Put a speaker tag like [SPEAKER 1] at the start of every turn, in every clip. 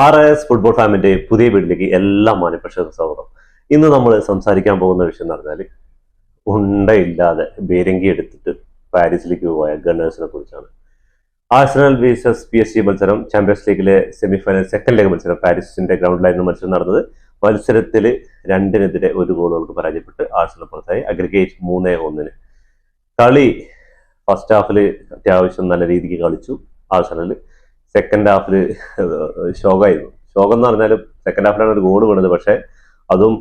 [SPEAKER 1] R S football ഫാമിന്റെ പുതിയ വീട്ടിലേക്ക് എല്ലാ മാനപ്രേക്ഷകർക്കും സ്വാഗതം. ഇന്ന് നമ്മൾ സംസാരിക്കാൻ പോകുന്ന വിഷയം എന്ന് പറഞ്ഞാൽ ഉണ്ടയില്ലാതെ ബേരങ്കി എടുത്തിട്ട് പാരീസിലേക്ക് പോയ ഗണ്ണേഴ്സിനെ കുറിച്ചാണ്. Arsenal versus P S G മത്സരം ചാമ്പ്യൻസ് ലീഗിലെ സെമിഫൈനൽ സെക്കൻഡ് ലെഗ് മത്സരം പാരീസിന്റെ ഗ്രൗണ്ടിലായിരുന്നു മത്സരം നടന്നത് മത്സരത്തിൽ രണ്ടിനെതിരെ ഒരു ഗോളുകൾക്ക് പരാജയപ്പെട്ട് ആഴ്സണൽ പുറത്തായി. അഗ്രിഗേറ്റ് മൂന്നേ ഒന്നിന്. കളി ഫസ്റ്റ് ഹാഫിൽ അത്യാവശ്യം നല്ല രീതിക്ക് കളിച്ചു ആഴ്സണൽ സെക്കൻഡ് ഹാഫിൽ ശോകമായിരുന്നു ശോകം എന്ന് പറഞ്ഞാൽ സെക്കൻഡ് ഹാഫിലാണ് ഒരു ഗോൾ വീണത്. പക്ഷേ അതും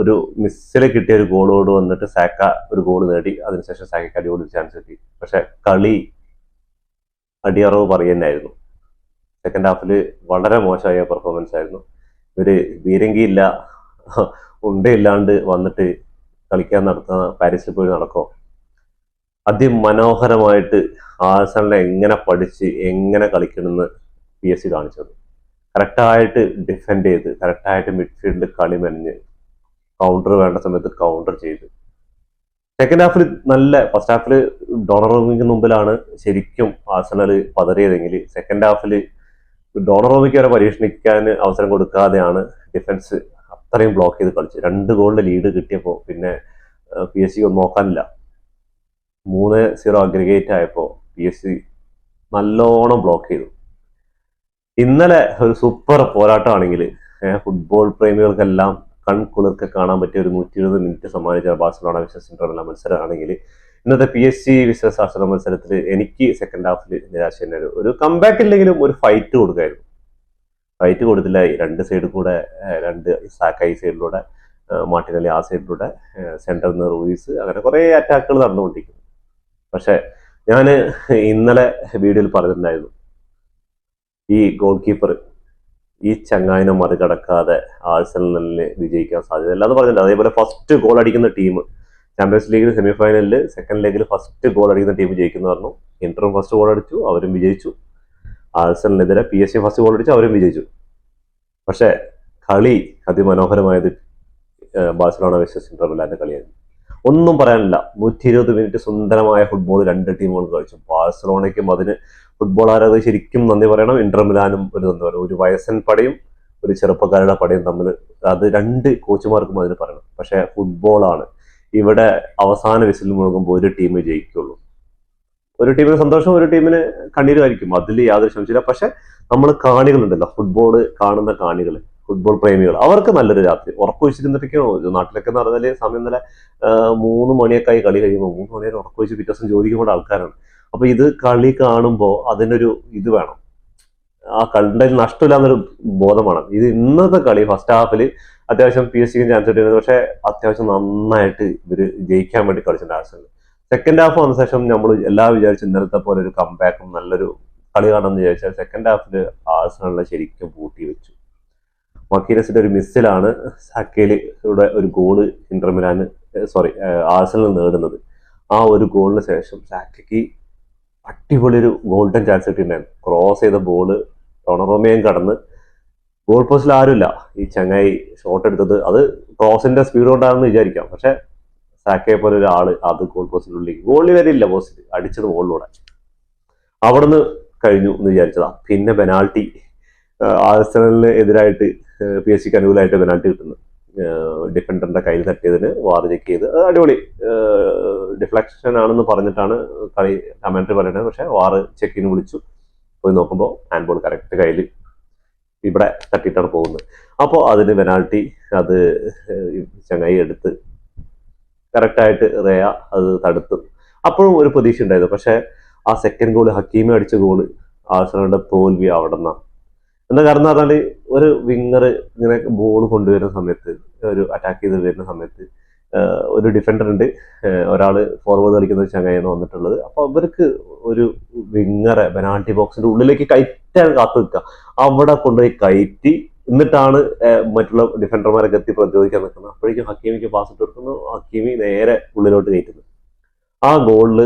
[SPEAKER 1] ഒരു മിസ്സിൽ കിട്ടിയ ഒരു ഗോളോട് വന്നിട്ട് സാക്ക ഒരു ഗോൾ നേടി. അതിനുശേഷം സാക്കയ്ക്ക് അടിപൊളി ചാൻസ് കിട്ടി. പക്ഷെ കളി അടിയറവ് പറയുന്നതായിരുന്നു സെക്കൻഡ് ഹാഫിൽ വളരെ മോശമായ പെർഫോമൻസ് ആയിരുന്നു. ഇവർ വീരങ്കിയില്ല ഉണ്ടയില്ലാണ്ട് വന്നിട്ട് കളിക്കാൻ നടത്തുന്ന പാരീസിൽ പോയി നടക്കോ? അതിമനോഹരമായിട്ട് ആഴ്സണലിനെ എങ്ങനെ പഠിച്ച് എങ്ങനെ കളിക്കണമെന്ന് പി എസ് സി കാണിച്ചത്. കറക്റ്റായിട്ട് ഡിഫെൻഡ് ചെയ്ത് കറക്റ്റായിട്ട് മിഡ്ഫീൽഡിൽ കളി മെനഞ്ഞ് കൗണ്ടർ വേണ്ട സമയത്ത് കൗണ്ടർ ചെയ്ത്. സെക്കൻഡ് ഹാഫിൽ നല്ല ഫസ്റ്റ് ഹാഫിൽ ഡോണറോമിക്ക് മുമ്പിലാണ് ശരിക്കും ആഴ്സണൽ പതറിയതെങ്കിൽ സെക്കൻഡ് ഹാഫിൽ ഡോണറോമിക്ക് വരെ പരീക്ഷണിക്കാൻ അവസരം കൊടുക്കാതെയാണ് ഡിഫൻസ് അത്രയും ബ്ലോക്ക് ചെയ്ത് കളിച്ചത്. രണ്ട് ഗോളിന്റെ ലീഡ് കിട്ടിയപ്പോൾ പിന്നെ പി എസ് സി ഒന്നും നോക്കാനില്ല. മൂന്ന് സീറോ അഗ്രിഗേറ്റ് ആയപ്പോൾ പി എസ് സി നല്ലോണം ബ്ലോക്ക് ചെയ്തു. ഇന്നലെ ഒരു സൂപ്പർ പോരാട്ടമാണെങ്കിൽ ഫുട്ബോൾ പ്രേമികൾക്കെല്ലാം കൺകുളിർക്ക് കാണാൻ പറ്റിയ ഒരു നൂറ്റി ഇരുപത് മിനിറ്റ് സമ്മാനിച്ച ബാഴ്സലോണ വിശ്വസ് ഇന്റർവെല്ല മത്സരമാണെങ്കിൽ ഇന്നത്തെ പി എസ് സി വിശ്വസ് ആശ്രമ മത്സരത്തിൽ എനിക്ക് സെക്കൻഡ് ഹാഫിൽ നിരാശ തന്നെ ഒരു- ഒരു കമ്പാക്ക് ഇല്ലെങ്കിലും ഒരു ഫൈറ്റ് കൊടുക്കായിരുന്നു. ഫൈറ്റ് കൊടുത്തില്ല രണ്ട് സൈഡിൽ കൂടെ രണ്ട് സാക്കായി സൈഡിലൂടെ മാട്ടിനലി ആ സൈഡിലൂടെ സെന്ററിൽ നിന്ന് റൂയിസ് അങ്ങനെ കുറേ അറ്റാക്കുകൾ നടന്നുകൊണ്ടിരിക്കുന്നു. പക്ഷെ ഞാൻ ഇന്നലെ വീഡിയോയിൽ പറഞ്ഞിട്ടുണ്ടായിരുന്നു. ഈ ഗോൾ കീപ്പർ ഈ ചങ്ങായിനെ മറികടക്കാതെ ആഴ്സണലിന് വിജയിക്കാൻ സാധ്യതയില്ല അത് പറഞ്ഞിട്ടുണ്ട്. അതേപോലെ ഫസ്റ്റ് ഗോൾ അടിക്കുന്ന ടീം ചാമ്പ്യൻസ് ലീഗിൽ സെമിഫൈനലിൽ സെക്കൻഡ് ലെഗിൽ ഫസ്റ്റ് ഗോൾ അടിക്കുന്ന ടീം ജയിക്കുന്നു പറഞ്ഞു. ഇന്ററും ഫസ്റ്റ് ഗോൾ അടിച്ചു അവരും വിജയിച്ചു. ആഴ്സണലിനെതിരെ P S G first goal അടിച്ചു അവരും വിജയിച്ചു. പക്ഷേ കളി അതിമനോഹരമായത് ബാഴ്സലോണ വെസ്റ്റസ് ഇന്റർവെല്ലാന്റെ കളിയായിരുന്നു. ഒന്നും പറയാനില്ല. നൂറ്റി ഇരുപത് മിനിറ്റ് സുന്ദരമായ ഫുട്ബോൾ രണ്ട് ടീമുകൾ കളിച്ചു. ബാഴ്സലോണയ്ക്കും അതിന് ഫുട്ബോൾ ആരാധകർ ശരിക്കും നന്ദി പറയണം. ഇന്റർ മിലാനും ഒരു നന്ദി പറയണം. ഒരു വയസ്സൻ പടയും ഒരു ചെറുപ്പക്കാരുടെ പടയും തമ്മിൽ അത് രണ്ട് കോച്ചുമാർക്കും അതിന് പറയണം. പക്ഷേ ഫുട്ബോളാണ് ഇവിടെ അവസാന വിസിൽ മുഴുകുമ്പോൾ ഒരു ടീം ജയിക്കുള്ളൂ. ഒരു ടീമിന് സന്തോഷം ഒരു ടീമിന് കണ്ണീരുമായിരിക്കും അതിൽ യാതൊരു സംശയമില്ല പക്ഷെ നമ്മൾ കാണികളുണ്ടല്ലോ. ഫുട്ബോൾ കാണുന്ന കാണികൾ ഫുട്ബോൾ പ്രേമികൾ. അവർക്ക് നല്ലൊരു രാത്രി. ഉറക്കൊഴിച്ചിരുന്നിട്ടൊക്കെയോ നാട്ടിലൊക്കെ എന്ന് പറഞ്ഞാൽ സമയം ആ, മൂന്ന് മണിയൊക്കെ ആയി കളി കഴിയുമ്പോൾ മൂന്ന് മണി വരെ ഉറക്കൊഴിച്ച് പിറ്റേ ദിവസം ജോലിക്ക് പോകേണ്ട ആൾക്കാരാണ്. അപ്പൊ ഇത് കളി കാണുമ്പോൾ അതിനൊരു ഇത് വേണം. ആ കളിയുടെ നഷ്ടമില്ല എന്നൊരു ബോധം വേണം ഇത് ഇന്നത്തെ കളി ഫസ്റ്റ് ഹാഫിൽ അത്യാവശ്യം പി എസ് സിക്കും ചാൻസ് കിട്ടിയിരുന്നു പക്ഷെ അത്യാവശ്യം നന്നായിട്ട് ഇവർ ജയിക്കാൻ വേണ്ടി കളിച്ചിട്ടുണ്ട് ആഴ്സണൽ സെക്കൻഡ് ഹാഫ് വന്ന ശേഷം നമ്മൾ എല്ലാ വിചാരിച്ചു ഇന്നലത്തെ പോലെ ഒരു കംബാക്കും നല്ലൊരു കളി കാണാമെന്ന് വിചാരിച്ചാൽ സെക്കൻഡ് ഹാഫിൽ ആഴ്സണലിനെ ശരിക്കും പൂട്ടി വെച്ചു മക്കീനസിന്റെ ഒരു മിസ്സിലാണ് സക്കേലിയുടെ ഒരു ഗോൾ ഇന്റർമിലാന് സോറി ആഴ്സണൽ നേടുന്നത്. ആ ഒരു ഗോളിന് ശേഷം സാക്കയ്ക്ക് അടിപൊളി ഒരു ഗോൾഡൻ ചാൻസ് കിട്ടിയിട്ടുണ്ടായിരുന്നു. ക്രോസ് ചെയ്ത ബോൾ ടൊണറോമയും കടന്ന്. ഗോൾ പോസ്റ്റിൽ ആരുമില്ല. ഈ ചങ്ങായി ഷോട്ട് എടുത്തത് അത് ക്രോസിന്റെ സ്പീഡ് കൊണ്ടാണെന്ന് വിചാരിക്കാം. പക്ഷെ സാക്കയെ പോലെ ഒരാൾ അത് ഗോൾ പോസ്റ്റിനുള്ളിൽ ഗോളിൽ വരില്ല പോസ്റ്റിൽ അടിച്ചത് മുകളിലൂടെ അവിടുന്ന് കഴിഞ്ഞു എന്ന് വിചാരിച്ചതാ. പിന്നെ പെനാൾട്ടി ആഴ്സണലിന് എതിരായിട്ട് പി എസ് സിക്ക് അനുകൂലമായിട്ട് പെനാൾട്ടി കിട്ടുന്നത് ഡിഫൻഡറിന്റെ കയ്യിൽ തട്ടിയതിന് വാർ ചെക്ക് ചെയ്ത്. അത് അടിപൊളി. ഡിഫ്ലക്ഷൻ ആണെന്ന് പറഞ്ഞിട്ടാണ് കളി കമന്ററി പറയുന്നത്. പക്ഷെ വാർ ചെക്കിന് വിളിച്ചു. പോയി നോക്കുമ്പോൾ ഹാൻഡ് ബോൾ കറക്റ്റ് കയ്യിൽ ഇവിടെ തട്ടിയിട്ടാണ് പോകുന്നത്. അപ്പോൾ അതിന് പെനാൾട്ടി അത് ചങ്ങായി എടുത്ത് കറക്റ്റായിട്ട് റേയ അത് തടുത്തു. അപ്പോഴും ഒരു പ്രതീക്ഷ ഉണ്ടായിരുന്നു. പക്ഷെ ആ സെക്കൻഡ് ഗോൾ ഹക്കീമി അടിച്ച ഗോൾ ആഴ്സണലിന്റെ തോൽവി അവിടെ നിന്നാണ് എന്താ കാരണം എന്ന് പറഞ്ഞാൽ ഒരു വിങ്ങർ ഇങ്ങനെ ബോൾ കൊണ്ടുവരുന്ന സമയത്ത് ഒരു അറ്റാക്ക് ചെയ്ത് വരുന്ന സമയത്ത് ഒരു ഡിഫൻഡർ ഉണ്ട്. ഒരാൾ ഫോർവേഡ് കളിക്കുന്ന ചങ്ങായാണ് വന്നിട്ടുള്ളത്. അപ്പൊ അവർക്ക് ഒരു വിങ്ങറെ പെനാൾട്ടി ബോക്സിന്റെ ഉള്ളിലേക്ക് കയറ്റാൻ കാത്തു നിൽക്കുക. അവിടെ കൊണ്ടുപോയി കയറ്റി എന്നിട്ടാണ് മറ്റുള്ള ഡിഫൻഡർമാരൊക്കെ എത്തി പ്രതിരോധിക്കാൻ നിൽക്കുന്നത്. അപ്പോഴേക്കും ഹക്കീമിക്ക് പാസ് ഇട്ട് കൊടുക്കുന്നു. ഹക്കീമി നേരെ ഉള്ളിലോട്ട് കയറ്റുന്നു. ആ ഗോളിൽ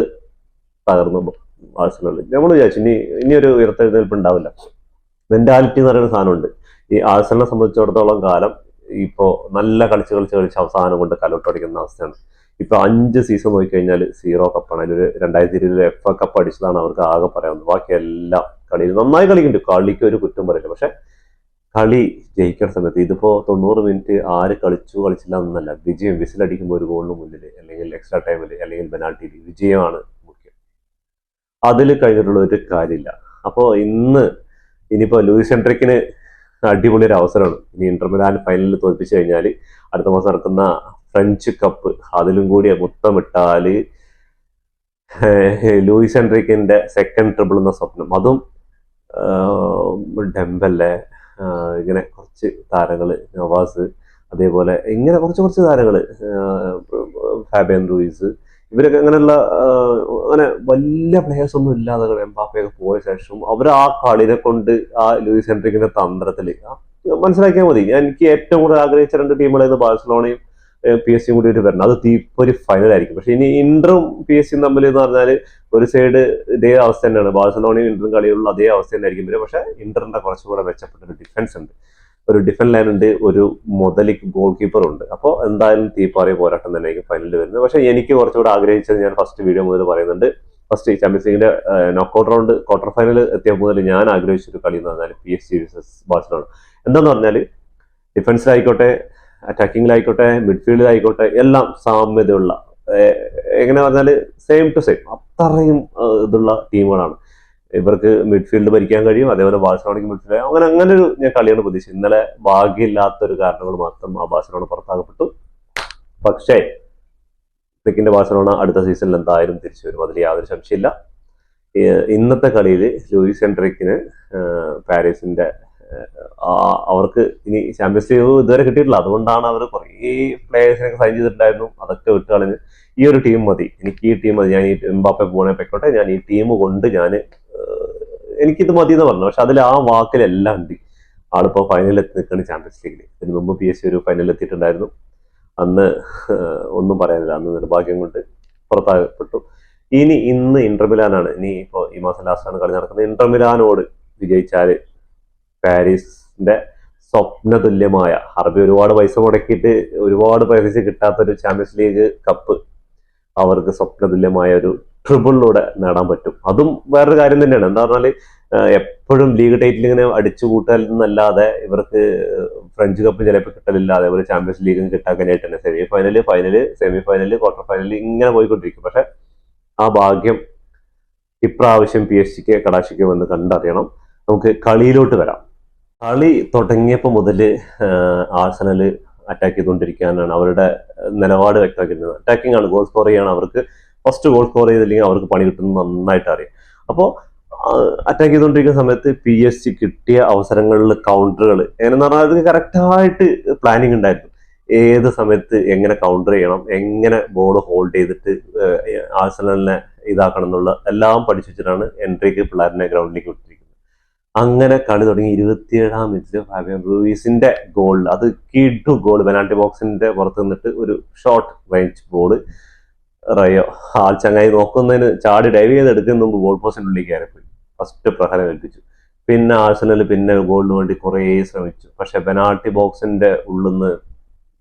[SPEAKER 1] തകർന്നു. ആഴ്സണൽ നമ്മൾ വിചാരിച്ചു ഇനി ഇനി ഒരു ഉയർത്തെഴുന്നേൽപ്പ് ഉണ്ടാവില്ല. മെന്റാലിറ്റി എന്ന് പറയുന്ന സാധനമുണ്ട്. ഈ ആഴ്സണലിനെ സംബന്ധിച്ചിടത്തോളം കാലം ഇപ്പോ നല്ല കളിച്ച് കളിച്ച് കളിച്ച് അവസാനം കൊണ്ട് കലോട്ടടിക്കുന്ന അവസ്ഥയാണ്. ഇപ്പൊ അഞ്ച് സീസൺ നോക്കി കഴിഞ്ഞാൽ സീറോ കപ്പാണ് അതിലൊരു രണ്ടായിരത്തി ഇരുപതിൽ എഫ് എ കപ്പ് അടിച്ചതാണ് അവർക്ക് ആകെ പറയാവുന്നത് ബാക്കി എല്ലാം കളിയിൽ നന്നായി കളിക്കുന്നുണ്ട്. കളിക്ക് ഒരു കുറ്റം പറയില്ല. പക്ഷെ കളി ജയിക്കുന്ന സമയത്ത് ഇതിപ്പോ തൊണ്ണൂറ് മിനിറ്റ് ആര് കളിച്ചു കളിച്ചില്ല എന്നല്ല. വിജയം വിസിലടിക്കുമ്പോൾ ഒരു ഗോളിന് മുന്നിൽ അല്ലെങ്കിൽ എക്സ്ട്രാ ടൈമിൽ അല്ലെങ്കിൽ പെനാൾട്ടിയിൽ വിജയമാണ് മുഖ്യം. അതിൽ കഴിഞ്ഞിട്ടുള്ള ഒരു കാര്യമില്ല. അപ്പോൾ ഇന്ന് ഇനിയിപ്പോൾ ലൂയിസ് എൻട്രിക്കിന് അടിപൊളി ഒരു അവസരമാണ്. ഇനി ഇന്റർമിലാൻ ഫൈനലിൽ തോൽപ്പിച്ചു കഴിഞ്ഞാൽ അടുത്ത മാസം നടക്കുന്ന ഫ്രഞ്ച് കപ്പ് അതിലും കൂടി മുത്തമിട്ടാൽ ഏഹ് ലൂയിസ് എൻട്രിക്കിന്റെ സെക്കൻഡ് ട്രിബിൾ എന്ന സ്വപ്നം. അതും ഡെമ്പല്ലേ ഇങ്ങനെ കുറച്ച് താരങ്ങൾ നവാസ് അതേപോലെ ഇങ്ങനെ കുറച്ച് കുറച്ച് താരങ്ങൾ ആഹ് ഫാബിയൻ റൂയിസ് ഇവരൊക്കെ അങ്ങനെയുള്ള അങ്ങനെ വലിയ പ്ലേയേഴ്സ് ഒന്നും ഇല്ലാതെ എംബാപ്പയൊക്കെ പോയ ശേഷം അവർ ആ കളിനെ കൊണ്ട് ആ ലൂയിസ് ഹെൻറിക്കിന്റെ തന്ത്രത്തിൽ മനസ്സിലാക്കിയാൽ മതി. ഞാൻ എനിക്ക് ഏറ്റവും കൂടുതൽ ആഗ്രഹിച്ച രണ്ട് ടീമുകളായിരുന്നു ബാഴ്സലോണയും പി എസ് സിയും കൂടി ഒരു വരണം അത് തീപ്പൊരു ഫൈനൽ ആയിരിക്കും. പക്ഷെ ഇനി ഇന്ററും പി എസ് സിയും തമ്മിൽ എന്ന് പറഞ്ഞാൽ ഒരു സൈഡ് ഇതേ അവസ്ഥ തന്നെയാണ്. ബാഴ്സലോണയും ഇന്ററും കളിയുള്ള അതേ അവസ്ഥ തന്നെയായിരിക്കും വരും പക്ഷെ ഇന്ററിന്റെ കുറച്ചുകൂടെ മെച്ചപ്പെട്ട ഒരു ഡിഫൻസ് ഉണ്ട്. ഒരു ഡിഫൻഡ് ലൈൻ ഉണ്ട് ഒരു മുതലിക്ക് ഗോൾ കീപ്പർ ഉണ്ട്. അപ്പോൾ എന്തായാലും തീപ്പാറിയ പോരാട്ടം തന്നെയായിരിക്കും ഫൈനലിൽ വരുന്നത്. പക്ഷേ എനിക്ക് കുറച്ചുകൂടെ ആഗ്രഹിച്ചത് ഞാൻ ഫസ്റ്റ് വീഡിയോ മുതൽ പറയുന്നുണ്ട്. ഫസ്റ്റ് ചാമ്പ്യൻസ് ലീഗിന്റെ നോക്കൗട്ട് റൗണ്ട് ക്വാർട്ടർ ഫൈനൽ എത്തിയ മുതൽ ഞാൻ ആഗ്രഹിച്ചൊരു കളി എന്ന് പറഞ്ഞാൽ P S G versus Barcelona എന്താന്ന് പറഞ്ഞാൽ ഡിഫൻസിലായിക്കോട്ടെ അറ്റാക്കിങ്ങിലായിക്കോട്ടെ മിഡ്ഫീൽഡിലായിക്കോട്ടെ എല്ലാം സാമ്യതയുള്ള എങ്ങനെ പറഞ്ഞാൽ സെയിം ടു സെയിം അത്രയും ഇതുള്ള ടീമുകളാണ് ഇവർക്ക് മിഡ്ഫീൽഡ് ഭരിക്കാൻ കഴിയും അതേപോലെ ബാഴ്സലോണയ്ക്ക് മിഡ്ഫീൽഡ് അങ്ങനെ അങ്ങനെ ഒരു ഞാൻ കളിയാണ് പ്രതീക്ഷിച്ചത്. ഇന്നലെ ഭാഗ്യമില്ലാത്തൊരു കാരണങ്ങൾ മാത്രം ആ ബാഴ്സലോണ പുറത്താക്കപ്പെട്ടു. പക്ഷേ തെക്കിന്റെ ബാഴ്സലോണ അടുത്ത സീസണിൽ എന്തായാലും തിരിച്ചു വരും. അതിൽ യാതൊരു സംശയമില്ല. ഇന്നത്തെ കളിയിൽ ലൂയിസ് എൻട്രിക്കിന് പാരീസിന്റെ അവർക്ക് ഇനി ചാമ്പ്യൻസ് ലീഗ് ഇതുവരെ കിട്ടിയിട്ടില്ല. അതുകൊണ്ടാണ് അവർ കുറേ പ്ലേയേഴ്സിനൊക്കെ സൈൻ ചെയ്തിട്ടുണ്ടായിരുന്നു. അതൊക്കെ വിട്ട് കളഞ്ഞ് ഈ ഒരു ടീം മതി. എനിക്ക് ഈ ടീം മതി. ഞാൻ ഈ എംബാപ്പെ പോകണേ പൊയ്ക്കോട്ടെ. ഞാൻ ഈ ടീം കൊണ്ട് ഞാൻ എനിക്കിത് മതി എന്ന് പറഞ്ഞു പക്ഷെ അതിൽ ആ വാക്കിലെല്ലാം ഉണ്ട് ആളിപ്പോ ഫൈനലിൽ എത്തി നിൽക്കുകയാണ് ചാമ്പ്യൻസ് ലീഗിൽ ഇതിന് മുമ്പ് പി എസ് സി ഒരു ഫൈനലിൽ എത്തിയിട്ടുണ്ടായിരുന്നു. അന്ന് ഒന്നും പറയാനില്ല. അന്ന് നിർഭാഗ്യം കൊണ്ട് പുറത്താകപ്പെട്ടു ഇനി ഇന്ന് ഇന്റർമിലാനാണ് ഇനി ഇപ്പോൾ ഈ മാസം ലാസ്റ്റാണ് കളി നടക്കുന്നത്. ഇന്റർമിലാനോട് വിജയിച്ചാൽ പാരീസിന്റെ സ്വപ്ന തുല്യമായ അറബി ഒരുപാട് പൈസ മുടക്കിയിട്ട് ഒരുപാട് പൈസ കിട്ടാത്തൊരു ചാമ്പ്യൻസ് ലീഗ് കപ്പ് അവർക്ക് സ്വപ്ന തുല്യമായ ഒരു ട്രിപ്പിളിലൂടെ നേടാൻ പറ്റും. അതും വേറൊരു കാര്യം തന്നെയാണ്. എന്താ പറഞ്ഞാൽ എപ്പോഴും ലീഗ് ടൈറ്റിൽ ഇങ്ങനെ അടിച്ചു കൂട്ടൽ എന്നല്ലാതെ ഇവർക്ക് ഫ്രഞ്ച് കപ്പ് ചിലപ്പോൾ കിട്ടലില്ല അതേപോലെ ചാമ്പ്യൻസ് ലീഗും കിട്ടാക്കാനായിട്ട് തന്നെ semi final final semi final quarter final ഇങ്ങനെ പോയിക്കൊണ്ടിരിക്കും. പക്ഷെ ആ ഭാഗ്യം ഇപ്രാവശ്യം പി എസ് സിക്ക് കടാശിക്ക് എന്ന് കണ്ടറിയണം. നമുക്ക് കളിയിലോട്ട് വരാം. കളി തുടങ്ങിയപ്പോൾ മുതൽ ആഴ്സണൽ അറ്റാക്ക് ചെയ്തുകൊണ്ടിരിക്കാനാണ് അവരുടെ നിലപാട് വ്യക്തമാക്കുന്നത് അറ്റാക്കിംഗ് ആണ് ഗോൾ സ്കോർ ചെയ്യാണ് അവർക്ക് ഫസ്റ്റ് ഗോൾ സ്കോർ ചെയ്തില്ലെങ്കിൽ അവർക്ക് പണി കിട്ടുന്നത് നന്നായിട്ട് അറിയാം. അപ്പോൾ അറ്റാക്ക് ചെയ്തുകൊണ്ടിരിക്കുന്ന സമയത്ത് പി എസ് സി കിട്ടിയ അവസരങ്ങളിൽ കൗണ്ടറുകൾ എങ്ങനെയെന്ന് പറഞ്ഞാൽ അത് കറക്റ്റായിട്ട് പ്ലാനിങ് ഉണ്ടായിരുന്നു. ഏത് സമയത്ത് എങ്ങനെ കൗണ്ടർ ചെയ്യണം എങ്ങനെ ബോൾ ഹോൾഡ് ചെയ്തിട്ട് ആഴ്സണലിനെ ഇതാക്കണം എന്നുള്ള എല്ലാം പഠിച്ചു വെച്ചിട്ടാണ് എൻട്രിക്ക് പിള്ളേരിനെ ഗ്രൗണ്ടിലേക്ക് വിട്ടിരിക്കുന്നത്. അങ്ങനെ കളി തുടങ്ങി ഇരുപത്തിയേഴാം മിനിറ്റിൽ ഫാബിയൻ റൂയിസിന്റെ ഗോൾ അത് കിഡു ഗോൾ പെനാൾട്ടി ബോക്സിന്റെ പുറത്ത് നിന്നിട്ട് ഒരു ഷോർട്ട് റേഞ്ച് ബോൾ റയോ ആൾ ചങ്ങായി നോക്കുന്നതിന് ചാടി ഡൈവ് ചെയ്ത് എടുക്കുന്ന മുമ്പ് ഗോൾ പോസ്റ്റിന്റെ ഉള്ളിൽ കയറിപ്പോയി. ഫസ്റ്റ് പ്രഹരം ഏൽപ്പിച്ചു. പിന്നെ ആഴ്സണൽ പിന്നെ ഗോളിന് വേണ്ടി കുറേ ശ്രമിച്ചു. പക്ഷെ പെനാൾട്ടി ബോക്സിന്റെ ഉള്ളിൽ നിന്ന്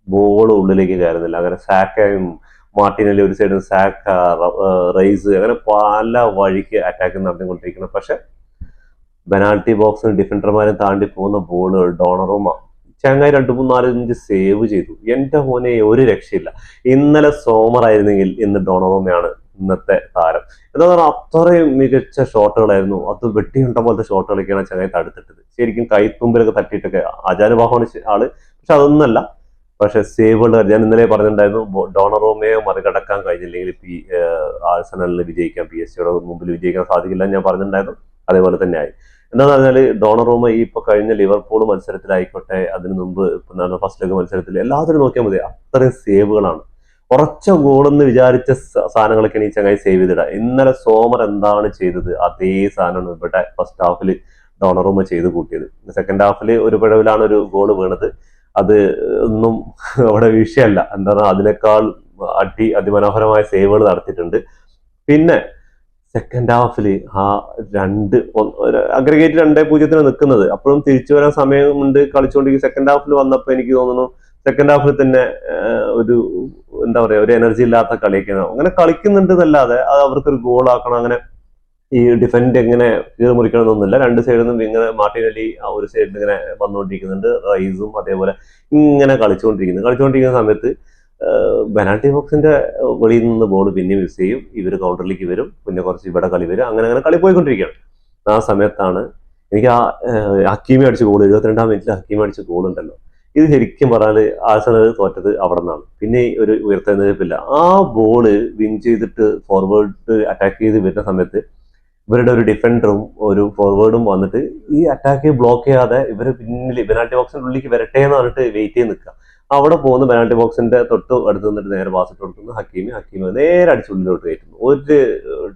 [SPEAKER 1] ബോൾ ഉള്ളിലേക്ക് കയറുന്നില്ല. അങ്ങനെ സാക്കയും മാർട്ടിനലി ഒരു സൈഡിൽ സാക്ക റൈസ് അങ്ങനെ പല വഴിക്ക് അറ്റാക്ക് നടത്തിക്കൊണ്ടിരിക്കണം പക്ഷെ ബെനാൾട്ടി ബോക്സിന് ഡിഫൻഡർമാരെ താണ്ടി പോകുന്ന ബോൾ ഡോണറുമ ചങ്ങായി രണ്ട് മൂന്ന് അഞ്ച് സേവ് ചെയ്തു. എന്റെ മോനെ ഒരു രക്ഷയില്ല. ഇന്നലെ സോമർ ആയിരുന്നെങ്കിൽ ഇന്ന് ഡോണോമയാണ് ഇന്നത്തെ താരം. എന്താ പറയുക അത്രയും മികച്ച ഷോട്ടുകളായിരുന്നു. അത് വെട്ടിയുണ്ട പോലത്തെ ഷോട്ടുകളൊക്കെയാണ് ചങ്ങായി തടുത്തിട്ടത്. ശരിക്കും കൈത്തുമ്പിലൊക്കെ തട്ടിയിട്ടൊക്കെ ആചാരഭാവമാണ് ആൾ. പക്ഷെ അതൊന്നല്ല. പക്ഷെ സേവുകൾ ഞാൻ ഇന്നലെ പറഞ്ഞിട്ടുണ്ടായിരുന്നു. ഡോണറോമയോ മറികടക്കാൻ കഴിഞ്ഞില്ലെങ്കിൽ പി ആഴ്സണലിന് വിജയിക്കാൻ പി എസ് സിയുടെ മുമ്പിൽ വിജയിക്കാൻ സാധിക്കില്ല ഞാൻ പറഞ്ഞിട്ടുണ്ടായിരുന്നു. അതേപോലെ തന്നെ ആയി എന്താന്ന് പറഞ്ഞാൽ ഡോണറോമ ഈ ഇപ്പൊ കഴിഞ്ഞ ലിവർപൂൾ മത്സരത്തിലായിക്കോട്ടെ അതിനു മുമ്പ് ഫസ്റ്റ് ലെഗ് മത്സരത്തിൽ എല്ലാത്തിനും നോക്കിയാൽ മതി അത്രയും സേവുകളാണ്. ഉറച്ച ഗോളെന്ന് വിചാരിച്ച സാധനങ്ങളൊക്കെ ഈ ചങ്ങായി സേവ് ചെയ്തിടുക ഇന്നലെ സോമർ എന്താണ് ചെയ്തത്? അതേ സാധനമാണ് ഇവിടെ ഫസ്റ്റ് ഹാഫിൽ ഡോണറോമ ചെയ്ത് കൂട്ടിയത്. സെക്കൻഡ് ഹാഫിൽ ഒരു പിഴവിലാണ് ഒരു ഗോൾ വീണത്. അത് ഒന്നും അവിടെ വിഷയമല്ല. എന്താ അതിനേക്കാൾ അടി അതിമനോഹരമായ സേവുകൾ നടത്തിയിട്ടുണ്ട്. പിന്നെ സെക്കൻഡ് ഹാഫിൽ ആ രണ്ട് അഗ്രഗേറ്റ് രണ്ടേ പൂജ്യത്തിന് നിൽക്കുന്നത് അപ്പോഴും തിരിച്ചു വരാൻ സമയമുണ്ട് കളിച്ചുകൊണ്ടിരിക്കും. സെക്കൻഡ് ഹാഫിൽ വന്നപ്പോൾ എനിക്ക് തോന്നുന്നു സെക്കൻഡ് ഹാഫിൽ തന്നെ ഒരു എന്താ പറയുക ഒരു എനർജി ഇല്ലാത്ത കളിയൊക്കെയാണ്. അങ്ങനെ കളിക്കുന്നുണ്ട് എന്നല്ലാതെ അത് അവർക്കൊരു ഗോൾ ആക്കണം. അങ്ങനെ ഈ ഡിഫൻഡ് എങ്ങനെ കീറി മുറിക്കണമെന്നൊന്നുമില്ല. രണ്ട് സൈഡിൽ നിന്നും ഇങ്ങനെ മാർട്ടിനലി ആ ഒരു സൈഡിൽ ഇങ്ങനെ വന്നുകൊണ്ടിരിക്കുന്നുണ്ട്. റൈസും അതേപോലെ ഇങ്ങനെ കളിച്ചുകൊണ്ടിരിക്കുന്നു. കളിച്ചുകൊണ്ടിരിക്കുന്ന സമയത്ത് ബെനാൾട്ടി ബോക്സിന്റെ വെളിയിൽ നിന്ന് ബോൾ പിന്നെ മിസ് ചെയ്യും. ഇവർ കൗണ്ടറിലേക്ക് വരും. പിന്നെ കുറച്ച് ഇവിടെ കളി വരും. അങ്ങനെ അങ്ങനെ കളി പോയിക്കൊണ്ടിരിക്കുകയാണ്. ആ സമയത്താണ് എനിക്ക് ആ ഹക്കീമി അടിച്ച ഗോൾ എഴുപത്തിരണ്ടാം മിനിറ്റിൽ ഹക്കീമി അടിച്ച ഗോൾ ഉണ്ടല്ലോ. ഇത് ശരിക്കും പറഞ്ഞാൽ ആഴ്സണൽ തോറ്റത് അവിടെ നിന്നാണ് പിന്നെ ഒരു ഉയർത്തെഴുന്നേൽപ്പില്ല ആ ബോൾ വിൻ ചെയ്തിട്ട് ഫോർവേഡ് അറ്റാക്ക് ചെയ്ത് വരുന്ന സമയത്ത് ഇവരുടെ ഒരു ഡിഫൻഡറും ഒരു ഫോർവേഡും വന്നിട്ട് ഈ അറ്റാക്ക് ബ്ലോക്ക് ചെയ്യാതെ ഇവർ പിന്നിൽ പെനാൾട്ടി ബോക്സിന്റെ ഉള്ളിലേക്ക് വരട്ടെ എന്ന് പറഞ്ഞിട്ട് വെയിറ്റ് ചെയ്ത് നിൽക്കുക. അവിടെ പോകുന്ന പെനാൾട്ടി ബോക്സിന്റെ തൊട്ട് അടുത്ത് നിന്നിട്ട് നേരെ ബാസിട്ട് കൊടുക്കുന്നു. ഹക്കീമി ഹക്കീമി നേരെ അടിച്ചുള്ളിലോട്ട് കയറ്റുന്നു. ഒരു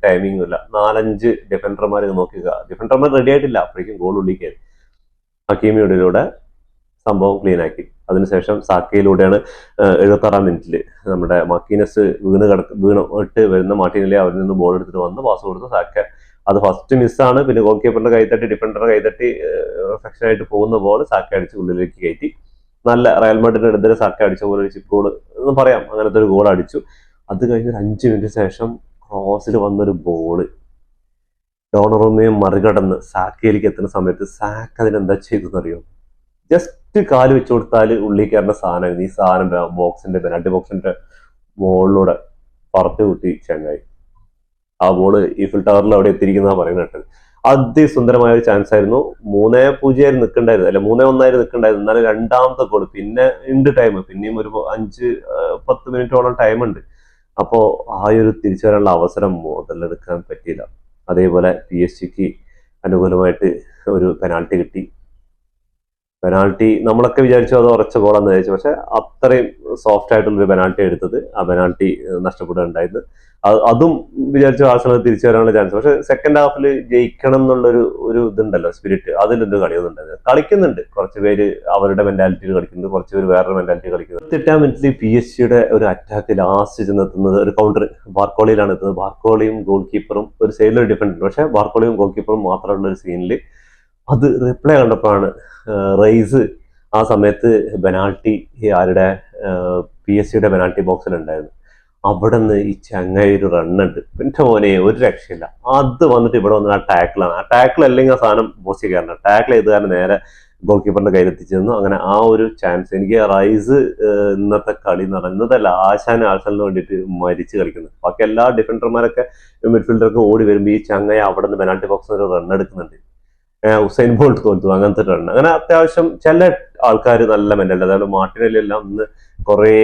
[SPEAKER 1] ടൈമിങ്ങും ഇല്ല. നാലഞ്ച് ഡിഫൻഡർമാർ നോക്കുക ഡിഫൻഡർമാർ റെഡി ആയിട്ടില്ല. അപ്പോഴേക്കും ഗോൾ ഉള്ളിൽ കയറി. ഹക്കീമിയുടെ സംഭവം ക്ലീൻ ആക്കി. അതിനുശേഷം സാക്കയിലൂടെയാണ് എഴുപത്തി ആറാം മിനിറ്റിൽ നമ്മുടെ മക്കീനസ് വീണ് കിടക്ക് വീണ് ഇട്ട് വരുന്ന മാർട്ടിനിലെ അവരിൽ നിന്ന് ബോൾ എടുത്തിട്ട് വന്ന് പാസ് കൊടുത്ത്. സാക്ക അത് ഫസ്റ്റ് മിസ്സാണ് പിന്നെ ഗോൾ കീപ്പറിന്റെ കൈത്തട്ടി ഡിഫൻഡറുടെ കൈത്തട്ടി റിഫ്ലക്ഷൻ ആയിട്ട് പോകുന്ന ബോൾ സാക്ക അടിച്ച് ഉള്ളിലേക്ക് കയറ്റി. നല്ല റയൽ മഡ്രിഡിനെതിരെ സാക്ക അടിച്ച പോലെ ഒരു ചിപ്പ് ഗോൾ എന്ന് പറയാം. അങ്ങനത്തെ ഒരു ഗോൾ അടിച്ചു. അത് കഴിഞ്ഞ് ഒരു അഞ്ച് മിനിറ്റ് ശേഷം ക്രോസിൽ വന്നൊരു ബോൾ ഡോണറൊന്നെയും മറികടന്ന് സാക്കയിലേക്ക് എത്തുന്ന സമയത്ത് സാക്ക് അതിനെന്താ ചെയ്തെന്നറിയോ ജസ്റ്റ് കാൽ വെച്ച് കൊടുത്താൽ ഉള്ളിക്കാരന്റെ സാധനമായിരുന്നു. ഈ സാധനം ബോക്സിന്റെ പെനാൾട്ടി ബോക്സിന്റെ ബോളിലൂടെ പറത്ത് കുത്തി ചങ്ങായി. ആ ബോൾ ഫിൽ ടവറിൽ അവിടെ എത്തിയിരിക്കുന്ന പറയുന്നത് കേട്ടത്. അതിസുന്ദരമായ ഒരു ചാൻസ് ആയിരുന്നു. മൂന്നേ പൂജ്യമായിരുന്നു നിൽക്കണ്ടായിരുന്നു. അല്ല മൂന്നേ ഒന്നായിരുന്നു നിൽക്കണ്ടായിരുന്നു. എന്നാലും രണ്ടാമത്തെ ഗോൾ പിന്നെ ഉണ്ട് ടൈം പിന്നെയും ഒരു അഞ്ച് പത്ത് മിനിറ്റോളം ടൈം ഉണ്ട്. അപ്പോ ആ ഒരു തിരിച്ചു വരാനുള്ള അവസരം മുതലെടുക്കാൻ പറ്റിയില്ല. അതേപോലെ പി എസ് സിക്ക് അനുകൂലമായിട്ട് ഒരു പെനാൾട്ടി കിട്ടി. പെനാൾട്ടി നമ്മളൊക്കെ വിചാരിച്ചു അത് ഉറച്ച ബോളാന്ന് വിചാരിച്ചു. പക്ഷെ അത്രയും സോഫ്റ്റ് ആയിട്ടുള്ളൊരു പെനാൾട്ടി എടുത്തത് ആ പെനാൾട്ടി നഷ്ടപ്പെടുകയുണ്ടായത്. അത് വിചാരിച്ചു ആഴ്സണൽ തിരിച്ചു വരാനുള്ള ചാൻസ് പക്ഷെ സെക്കൻഡ് ഹാഫിൽ ജയിക്കണം എന്നുള്ളൊരു ഒരു ഇതുണ്ടല്ലോ സ്പിരിറ്റ് അതിലൊന്നും കളിയൊന്നുണ്ടായിരുന്നു കളിക്കുന്നുണ്ട്. കുറച്ച് പേര് അവരുടെ മെന്റാലിറ്റിയിൽ കളിക്കുന്നുണ്ട്. കുറച്ച് പേര് വേറൊരു മെന്റാലിറ്റി കളിക്കുന്നുണ്ട്. എട്ടാം മിനിറ്റിൽ പി എസ് സിയുടെ ഒരു അറ്റാക്ക് ലാസ്റ്റ് ചെന്നെത്തുന്നത് ഒരു കൗണ്ടർ ബാർക്കോളിയിലാണ് എത്തുന്നത്. ബാർക്കോളിയും ഗോൾ കീപ്പറും ഒരു സൈഡിലൊരു ഡിഫൻഡ് പക്ഷെ ബാർക്കോളിയും ഗോൾ കീപ്പറും മാത്രമുള്ള ഒരു സീനിൽ അത് റിപ്ലൈ കണ്ടപ്പോഴാണ് റൈസ് ആ സമയത്ത് ബെനാൾട്ടി ആരുടെ പി എസ് സിയുടെ ബെനാൾട്ടി ബോക്സിലുണ്ടായിരുന്നു അവിടെ നിന്ന് ഈ ചങ്ങായി ഒരു റണ്ണുണ്ട്. എന്റെ മോനെ ഒരു രക്ഷയില്ല. അത് വന്നിട്ട് ഇവിടെ വന്നിട്ട് ആ ടാക്കിളാണ്. ആ ടാക്കിൾ അല്ലെങ്കിൽ ആ സാധനം പോസ്റ്റ് കയറണം ടാക്കിൾ ചെയ്ത് കാരണം നേരെ ഗോൾ കീപ്പറിന്റെ കയ്യിലെത്തിച്ചിരുന്നു. അങ്ങനെ ആ ഒരു ചാൻസ് എനിക്ക് റൈസ് ഇന്നത്തെ കളി എന്ന് പറഞ്ഞാൽ ഇന്നത്തെ ആശാൻ വേണ്ടിയിട്ട് മരിച്ച് കളിക്കുന്നത് ബാക്കി എല്ലാ ഡിഫൻഡർമാരൊക്കെ മിഡ്ഫീൽഡർക്ക് ഓടി വരുമ്പോൾ ഈ ചങ്ങായി അവിടെ നിന്ന് പെനാൾട്ടി ബോക്സിൽ ഒരു റൺ എടുക്കുന്നുണ്ട്. ഉസൈൻ ബോൾട്ട് തോറ്റു. അങ്ങനത്തെ റൺ അങ്ങനെ അത്യാവശ്യം ചില ആൾക്കാർ നല്ല മെന്റൽ അതായത് മാർട്ടിനെല്ലാം ഇന്ന് കുറേ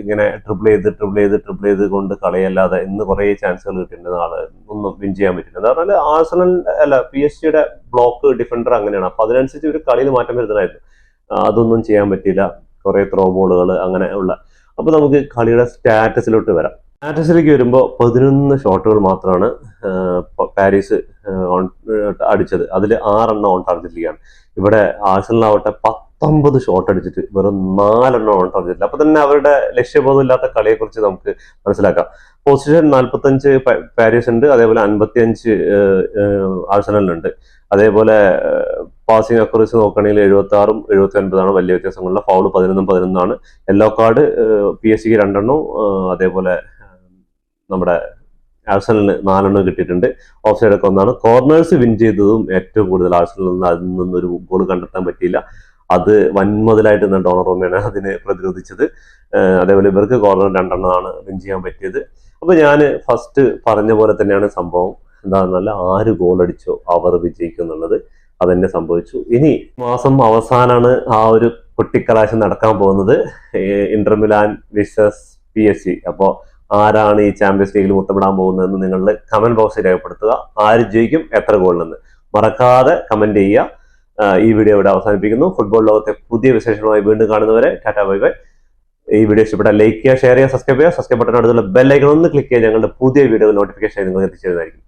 [SPEAKER 1] ഇങ്ങനെ ട്രിപ്പിൾ ചെയ്ത് ട്രിപ്പിൾ ചെയ്ത് ട്രിപ്പിൾ ചെയ്ത് കൊണ്ട് കളിയല്ലാതെ ഇന്ന് കുറേ ചാൻസുകൾ കിട്ടിയിട്ടുണ്ട് നാളെ. ഒന്നും വിൻ ചെയ്യാൻ പറ്റില്ല എന്ന് പറഞ്ഞാൽ ആഴ്സണൽ അല്ല പി എസ് സിയുടെ ബ്ലോക്ക് ഡിഫൻഡർ അങ്ങനെയാണ്. അപ്പൊ അതിനനുസരിച്ച് ഒരു കളിയിൽ മാറ്റം വരുന്നതായിരുന്നു. അതൊന്നും ചെയ്യാൻ പറ്റിയില്ല. കുറേ ത്രോ ബോളുകൾ അങ്ങനെ ഉള്ള. അപ്പൊ നമുക്ക് കളിയുടെ സ്റ്റാറ്റസിലോട്ട് വരാം. സ്റ്റാറ്റസിലേക്ക് വരുമ്പോൾ പതിനൊന്ന് ഷോട്ടുകൾ മാത്രമാണ് പാരീസ് ഓൺ അടിച്ചത്. അതിൽ ആറെണ്ണം ഓൺ ടാർജറ്റിലേക്കാണ് ഇവിടെ ആഴ്സണലാവട്ടെ പത്തൊമ്പത് ഷോട്ട് അടിച്ചിട്ട് വെറും നാലെണ്ണം ഓൺ ടാർജറ്റിൽ അപ്പൊ തന്നെ അവരുടെ ലക്ഷ്യബോധം ഇല്ലാത്ത കളിയെക്കുറിച്ച് നമുക്ക് മനസ്സിലാക്കാം. പൊസിഷൻ നാൽപ്പത്തഞ്ച് പാരീസ് ഉണ്ട് അതേപോലെ അൻപത്തിയഞ്ച് ആഴ്സണലിനുണ്ട്. അതേപോലെ പാസിംഗ് അക്കുറിച്ച് നോക്കുകയാണെങ്കിൽ എഴുപത്തി ആറും എഴുപത്തി ഒൻപതാണ് വലിയ വ്യത്യാസങ്ങളുള്ള ഫൗൾ പതിനൊന്നും പതിനൊന്നാണ്. യെല്ലോ കാർഡ് പി എസ് സിക്ക് രണ്ടെണ്ണവും അതേപോലെ നമ്മുടെ ആഴ്സണലിന് നാലെണ്ണം കിട്ടിയിട്ടുണ്ട്. ഓഫ് സൈഡ് ഒക്കെ ഒന്നാണ്. കോർണേഴ്സ് വിൻ ചെയ്തതും ഏറ്റവും കൂടുതൽ ആഴ്സണലിൽ നിന്ന് അതിൽ നിന്നൊരു ഗോൾ കണ്ടെത്താൻ പറ്റിയില്ല. അത് വൻമുതലായിട്ട് നിന്ന് ഡോണറോമയാണ് അതിനെ പ്രതിരോധിച്ചത്. അതേപോലെ ഇവർക്ക് കോർണർ രണ്ടെണ്ണമാണ് വിൻ ചെയ്യാൻ പറ്റിയത്. അപ്പൊ ഞാൻ ഫസ്റ്റ് പറഞ്ഞ പോലെ തന്നെയാണ് സംഭവം. എന്താണെന്നല്ല ആര് ഗോൾ അടിച്ചോ അവർ വിജയിക്കും എന്നുള്ളത് അതന്നെ സംഭവിച്ചു. ഇനി മാസം അവസാനമാണ് ആ ഒരു പൊട്ടിക്കലാശം നടക്കാൻ പോകുന്നത്. Inter Milan versus P S G. അപ്പോൾ ആരാണ് ഈ ചാമ്പ്യൻസ് ലീഗിൽ മുത്തമിടാൻ പോകുന്നതെന്ന് നിങ്ങൾ കമന്റ് ബോക്സിൽ രേഖപ്പെടുത്തുക. ആര് ജയിക്കും എത്ര ഗോളിനെന്ന് മറക്കാതെ കമന്റ് ചെയ്യുക. ഈ വീഡിയോ ഇവിടെ അവസാനിപ്പിക്കുന്നു. ഫുട്ബോൾ ലോകത്തെ പുതിയ വിശേഷങ്ങളുമായി വീണ്ടും കാണുന്നവരെ ടാറ്റാ ബൈ ബൈ. ഈ വീഡിയോ ഇഷ്ടപ്പെട്ടാൽ ലൈക്ക് ചെയ്യുക ഷെയർ ചെയ്യുക സബ്സ്ക്രൈബ് ചെയ്യുക. സബ്സ്ക്രൈബ് ബട്ടൺ അടുത്തുള്ള ബെല്ലൈക്കൺ ഒന്ന് ക്ലിക്ക് ചെയ്യുക. ഞങ്ങളുടെ പുതിയ വീഡിയോ നോട്ടിഫിക്കേഷൻ നിങ്ങൾക്ക് എത്തിച്ചേരുന്നതായിരിക്കും.